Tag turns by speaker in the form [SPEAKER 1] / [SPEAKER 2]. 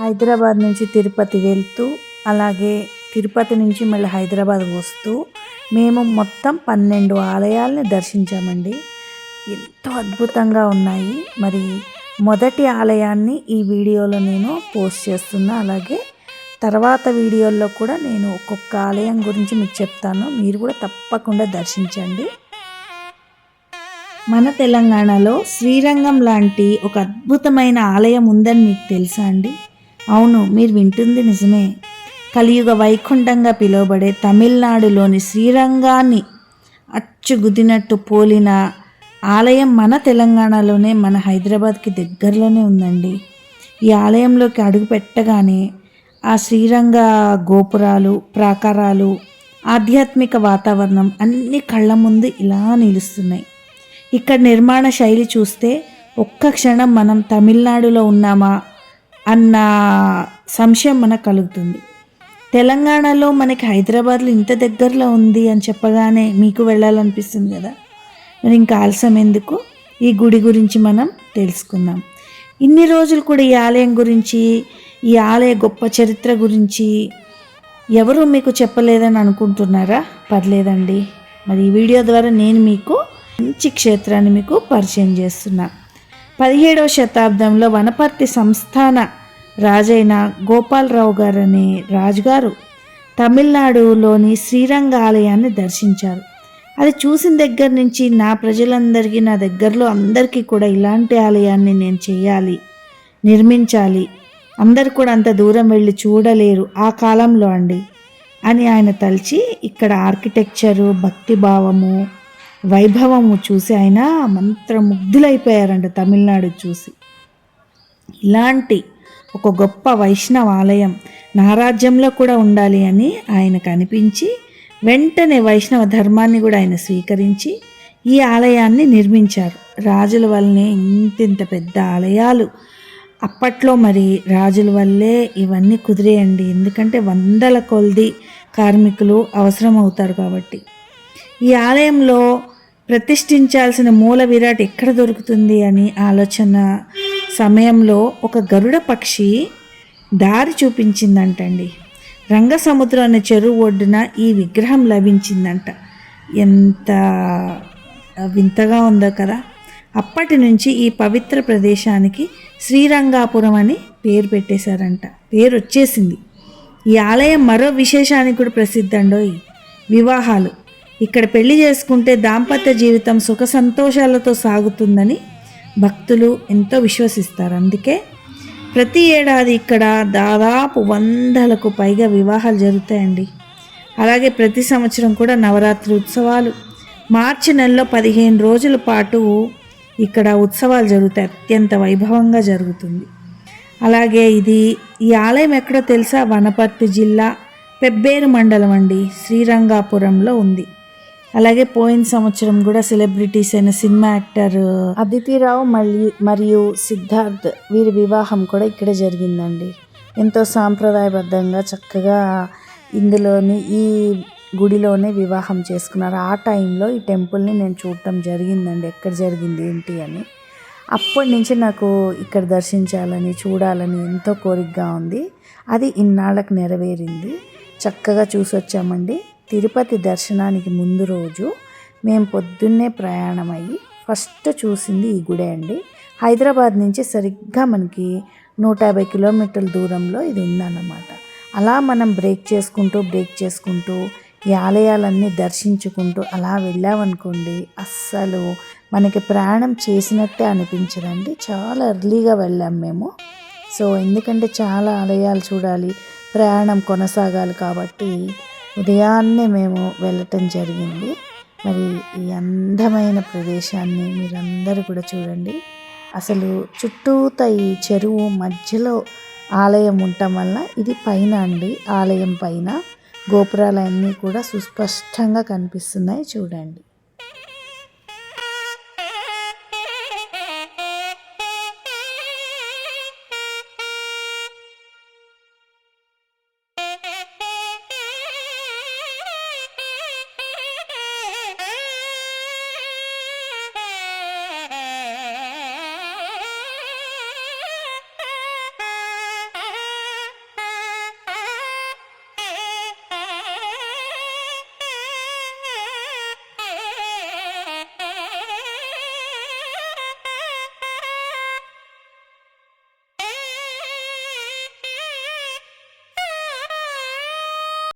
[SPEAKER 1] హైదరాబాద్ నుంచి తిరుపతి వెళ్తూ అలాగే తిరుపతి నుంచి మళ్ళీ హైదరాబాద్ వస్తూ మేము మొత్తం పన్నెండు ఆలయాల్ని దర్శించామండి. ఎంతో అద్భుతంగా ఉన్నాయి. మరి మొదటి ఆలయాన్ని ఈ వీడియోలో నేను పోస్ట్ చేస్తున్నా. అలాగే తర్వాత వీడియోల్లో కూడా నేను ఒక్కొక్క ఆలయం గురించి మీకు చెప్తాను. మీరు కూడా తప్పకుండా దర్శించండి. మన తెలంగాణలో శ్రీరంగం లాంటి ఒక అద్భుతమైన ఆలయం ఉందని మీకు తెలుసా అండి? అవును మీరు వింటుంది నిజమే. కలియుగ వైకుంఠంగా పిలువబడే తమిళనాడులోని శ్రీరంగాన్ని అచ్చుగుదినట్టు పోలిన ఆలయం మన తెలంగాణలోనే మన హైదరాబాద్కి దగ్గరలోనే ఉందండి. ఈ ఆలయంలోకి అడుగు పెట్టగానే ఆ శ్రీరంగ గోపురాలు ప్రాకారాలు ఆధ్యాత్మిక వాతావరణం అన్ని కళ్ళ ముందు ఇలా నిలుస్తున్నాయి. ఇక్కడ నిర్మాణ శైలి చూస్తే ఒక్క క్షణం మనం తమిళనాడులో ఉన్నామా? అన్న సంశయం మనకు కలుగుతుంది. తెలంగాణలో మనకి హైదరాబాద్లో ఇంత దగ్గరలో ఉంది అని చెప్పగానే మీకు వెళ్ళాలనిపిస్తుంది కదా? మరి ఇంకా ఆలస్యం ఎందుకు? ఈ గుడి గురించి మనం తెలుసుకుందాం. ఇన్ని రోజులు కూడా ఈ ఆలయం గురించి ఈ ఆలయ గొప్ప చరిత్ర గురించి ఎవరు మీకు చెప్పలేదని అనుకుంటున్నారా? పర్లేదండి. మరి ఈ వీడియో ద్వారా నేను మీకు మంచి క్షేత్రాన్ని మీకు పరిచయం చేస్తున్నా. పదిహేడవ శతాబ్దంలో వనపర్తి సంస్థాన రాజైన గోపాలరావు గారనే రాజుగారు తమిళనాడులోని శ్రీరంగ ఆలయాన్ని దర్శించారు. అది చూసిన దగ్గర నుంచి నా ప్రజలందరికీ నా దగ్గరలో అందరికీ కూడా ఇలాంటి ఆలయాన్ని నేను చేయాలి నిర్మించాలి. అందరు కూడా అంత దూరం వెళ్ళి చూడలేరు ఆ కాలంలో అండి అని ఆయన తలిచి ఇక్కడ ఆర్కిటెక్చరు భక్తి భావము వైభవము చూసి ఆయన మంత్రముగ్ధులైపోయారంట తమిళనాడు చూసి. ఇలాంటి ఒక గొప్ప వైష్ణవ ఆలయం నారాజ్యంలో కూడా ఉండాలి అని ఆయనకు అనిపించి వెంటనే వైష్ణవ ధర్మాన్ని కూడా ఆయన స్వీకరించి ఈ ఆలయాన్ని నిర్మించారు. రాజుల వల్లనే ఇంతింత పెద్ద ఆలయాలు. అప్పట్లో మరి రాజుల వల్లే ఇవన్నీ కుదిరేయండి. ఎందుకంటే వందల కొలది కార్మికులు అవసరం అవుతారు కాబట్టి. ఈ ఆలయంలో ప్రతిష్ఠించాల్సిన మూల విరాట్ ఎక్కడ దొరుకుతుంది అని ఆలోచన సమయంలో ఒక గరుడ పక్షి దారి చూపించిందంటండి. రంగసముద్రం అనే చెరువు ఒడ్డున ఈ విగ్రహం లభించిందంట. ఎంత వింతగా ఉందో కదా. అప్పటి నుంచి ఈ పవిత్ర ప్రదేశానికి శ్రీరంగాపురం అని పేరు పెట్టేశారంట. పేరు వచ్చేసింది. ఈ ఆలయం మరో విశేషానికి కూడా ప్రసిద్ధండోయ్. వివాహాలు. ఇక్కడ పెళ్ళి చేసుకుంటే దాంపత్య జీవితం సుఖ సంతోషాలతో సాగుతుందని భక్తులు ఎంతో విశ్వసిస్తారు. అందుకే ప్రతి ఏడాది ఇక్కడ దాదాపు వందలకు పైగా వివాహాలు జరుగుతాయండి. అలాగే ప్రతి సంవత్సరం కూడా నవరాత్రి ఉత్సవాలు. మార్చి నెలలో పదిహేను రోజుల పాటు ఇక్కడ ఉత్సవాలు జరుగుతాయి. అత్యంత వైభవంగా జరుగుతుంది. అలాగే ఇది ఈ ఆలయం ఎక్కడో తెలుసా? వనపర్తి జిల్లా పెబ్బేరు మండలం అండి. శ్రీరంగాపురంలో ఉంది. అలాగే పోయిన సంవత్సరం కూడా సెలబ్రిటీస్ అయిన సినిమా యాక్టర్ అదితిరావు మళ్ళీ మరియు సిద్ధార్థ్ వీరి వివాహం కూడా ఇక్కడే జరిగిందండి. ఎంతో సాంప్రదాయబద్ధంగా చక్కగా ఇందులోని ఈ గుడిలోనే వివాహం చేసుకున్నారు. ఆ టైంలో ఈ టెంపుల్ని నేను చూడటం జరిగిందండి. ఎక్కడ జరిగింది ఏంటి అని. అప్పటి నుంచి నాకు ఇక్కడ దర్శించాలని చూడాలని ఎంతో కోరికగా ఉంది. అది ఇన్నాళ్ళకు నెరవేరింది. చక్కగా చూసి వచ్చామండి తిరుపతి దర్శనానికి ముందు రోజు మేము పొద్దున్నే ప్రయాణం అయ్యి ఫస్ట్ చూసింది ఈ గుడే అండి. హైదరాబాద్ నుంచి సరిగ్గా మనకి నూట యాభై కిలోమీటర్ల దూరంలో ఇది ఉందన్నమాట. అలా మనం బ్రేక్ చేసుకుంటూ బ్రేక్ చేసుకుంటూ ఈ ఆలయాలన్నీ దర్శించుకుంటూ అలా వెళ్ళామనుకోండి అస్సలు మనకి ప్రయాణం చేసినట్టే అనిపించదండి. చాలా ఎర్లీగా వెళ్ళాం మేము. సో ఎందుకంటే చాలా ఆలయాలు చూడాలి ప్రయాణం కొనసాగాలి కాబట్టి ఉదయాన్నే మేము వెళ్ళటం జరిగింది. మరి ఈ అందమైన ప్రదేశాన్ని మీరందరూ కూడా చూడండి. అసలు చుట్టూత ఈ చెరువు మధ్యలో ఆలయం ఉండటం వల్ల ఇది పైన అండి ఆలయం పైన. గోపురాలన్నీ కూడా సుస్పష్టంగా కనిపిస్తున్నాయి. చూడండి.